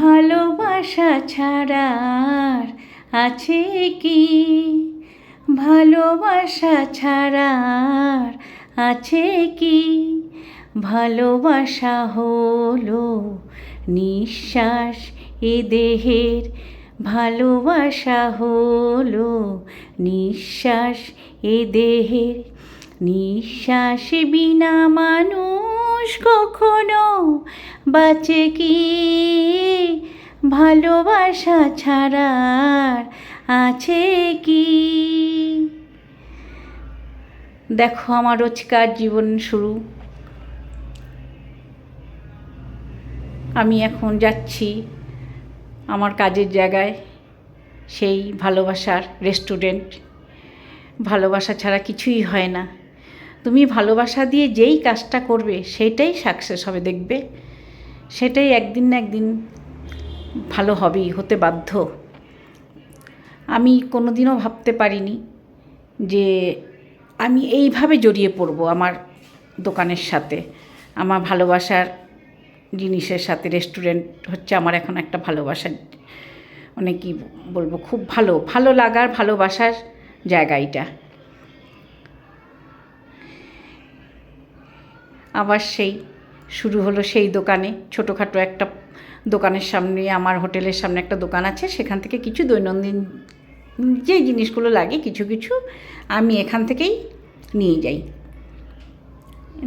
ভালোবাসা ছাড়ার আছে কি? ভালোবাসা ছাড়ার আছে কি? ভালোবাসা হলো নিঃশ্বাস এ দেহের। ভালোবাসা হলো নিঃশ্বাস এ দেহের। নিঃশ্বাস বিনা মানুষ কখনো বাঁচে কি? ভালোবাসা ছাড়ার আছে কি? দেখো আমার রোজকার জীবন শুরু। আমি এখন যাচ্ছি আমার কাজের জায়গায়, সেই ভালোবাসার রেস্টুরেন্ট ভালোবাসা ছাড়া কিছুই হয় না। তুমি ভালোবাসা দিয়ে যেই কাজটা করবে, সেটাই সাকসেস হবে, দেখবে? সেটাই একদিন না একদিন ভালো হবেই, হতে বাধ্য। আমি কোনো দিনও ভাবতে পারিনি যে আমি এইভাবে জড়িয়ে পড়ব আমার দোকানের সাথে। আমার ভালোবাসার জিনিসের সাথে রেস্টুরেন্ট হচ্ছে আমার এখন একটা ভালোবাসার মানে কি বলব, খুব ভালো ভালো লাগার, ভালোবাসার জায়গা এটা। আবার সেই, শুরু হলো সেই দোকানে। ছোটোখাটো একটা দোকানের সামনে, আমার হোটেলের সামনে একটা দোকান আছে, সেখান থেকে কিছু দৈনন্দিন যে জিনিসগুলো লাগে কিছু কিছু আমি এখান থেকেই নিয়ে যাই।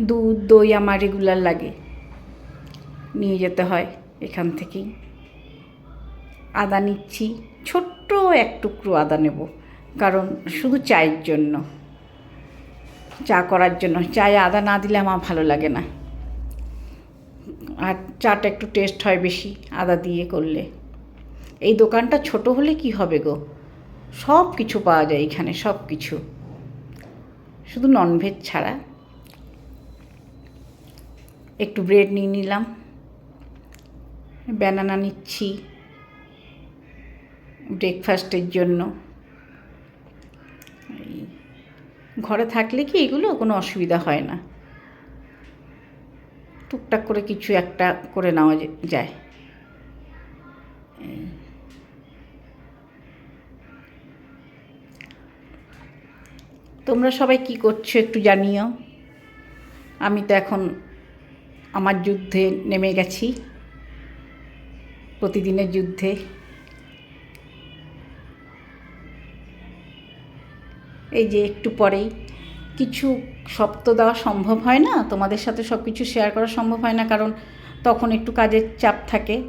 দুধ, দই আমার রেগুলার লাগে। নিয়ে যেতে হয় এখান থেকেই। আদা নিচ্ছি, ছোট্ট এক টুকরো আদা নেব, কারণ শুধু চায়ের জন্য। চা করার জন্য। চায়ে আদা না দিলে আমার ভালো লাগে না। আর চাটা একটু টেস্ট হয় বেশি, আদা দিয়ে করলে। এই দোকানটা ছোট হলে কি হবে গো? সব কিছু পাওয়া যায় এখানে, সব কিছু। শুধু ননভেজ ছাড়া। একটু ব্রেড নিয়ে নিলাম। ব্যানানা নিচ্ছি। ব্রেকফাস্টের জন্য এই ঘরে থাকলে কি এগুলো কোনো অসুবিধা হয় না? টুকটাক করে কিছু একটা করে নেওয়া যায়। তোমরা সবাই কি করছ একটু জানিও। আমি তো এখন আমার যুদ্ধে নেমে গেছি। প্রতিদিনের যুদ্ধে। এই যে একটু পরেই। কিছু তো দেওয়া সম্ভব হয় না, তোমাদের সাথে সব কিছু শেয়ার করা সম্ভব হয় না, কারণ তখন একটু কাজের চাপ থাকে।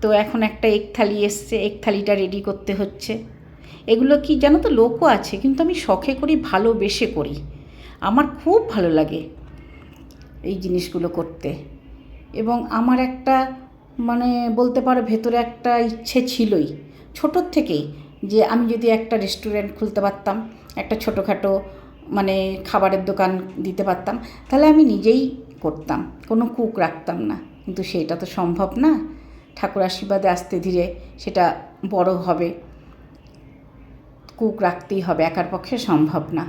তো এখন একটা এক থালি এসছে এক থালিটা রেডি করতে হচ্ছে। এগুলো কি জানো তো, লোকও আছে, কিন্তু আমি শখে করি, ভালোবেসে করি। আমার খুব ভালো লাগে এই জিনিসগুলো করতে। এবং আমার একটা মানে বলতে পারো, ভেতরে একটা ইচ্ছে ছিলই। ছোটোর থেকেই যে আমি যদি একটা রেস্টুরেন্ট খুলতে পারতাম, একটা ছোটোখাটো মানে খাবারের দোকান দিতে পারতাম, তাহলে আমি নিজেই করতাম, কোনো কুক রাখতাম না। কিন্তু সেটা তো সম্ভব না। ঠাকুর আশীর্বাদে আস্তে ধীরে সেটা বড় হবে। কুক রাখতেই হবে, একার পক্ষে সম্ভব না।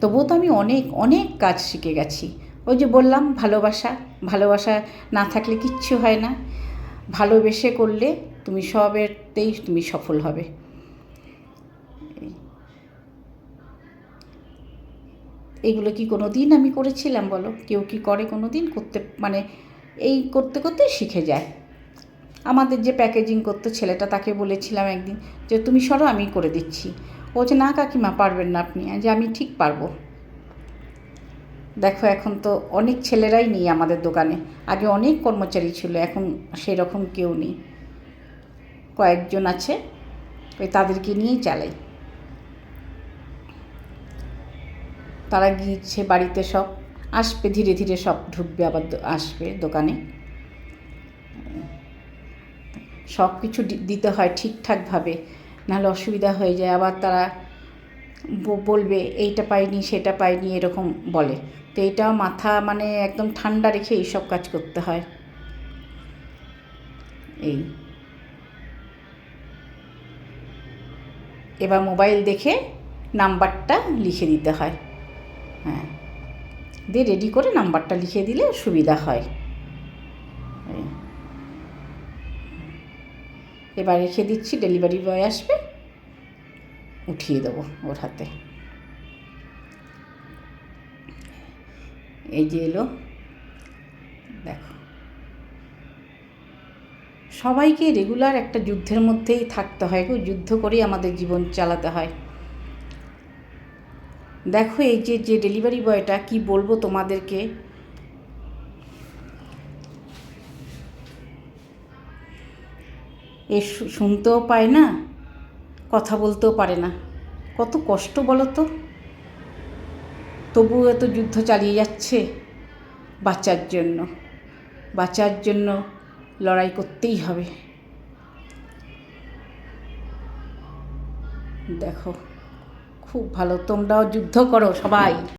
তবুও তো আমি অনেক অনেক কাজ শিখে গেছি। ওই যে বললাম, ভালোবাসা ভালোবাসা না থাকলে কিচ্ছু হয় না। ভালোবেসে করলে তুমি সবেতেই তুমি সফল হবে। এইগুলো কি কোনো দিন আমি করেছিলাম বলো? কেউ কি করে কোনো দিন করতে মানে এই করতে করতে শিখে যায়। আমাদের যে প্যাকেজিং করতো ছেলেটা, তাকে বলেছিলাম একদিন যে, তুমি সরো, আমি করে দিচ্ছি। ও যে না কাকিমা, পারবেন না আপনি। যে, আমি ঠিক পারব। দেখো, এখন তো অনেক ছেলেরাই নেই আমাদের দোকানে। আগে অনেক কর্মচারী ছিল, এখন সেরকম কেউ নেই। কয়েকজন আছে, ওই তাদেরকে নিয়েই চালাই। তারা গিয়েছে বাড়িতে সব, আসবে, ধীরে ধীরে সব ঢুকবে আবার আসবে দোকানে। সব কিছু দিতে হয় ঠিকঠাকভাবে, নাহলে অসুবিধা হয়ে যায়। আবার তারা বলবে, এইটা পাইনি, সেটা পাইনি, এরকম বলে। তো এটাও মাথা মানে একদম ঠান্ডা রেখে এইসব কাজ করতে হয়। এই। এবার মোবাইল দেখে নাম্বারটা লিখে দিতে হয়। হ্যাঁ। দিয়ে রেডি করে নাম্বারটা লিখে দিলে সুবিধা হয়। এবার রেখে দিচ্ছি ডেলিভারি বয় আসবে, উঠিয়ে দেবো ওর হাতে। এই যে এলো, দেখো। সবাইকে রেগুলার একটা যুদ্ধের মধ্যেই থাকতে হয় যুদ্ধ করেই আমাদের জীবন চালাতে হয়। দেখো এই যে যে ডেলিভারি বয়টা কি বলব তোমাদেরকে? এ শুনতেও পায় না, কথা বলতেও পারে না। কত কষ্ট বলো তো। তবুও এত যুদ্ধ চালিয়ে যাচ্ছে বাঁচার জন্য। বাঁচার জন্য লড়াই করতেই হবে। দেখো। খুব ভালো তোমরাও যুদ্ধ করো সবাই।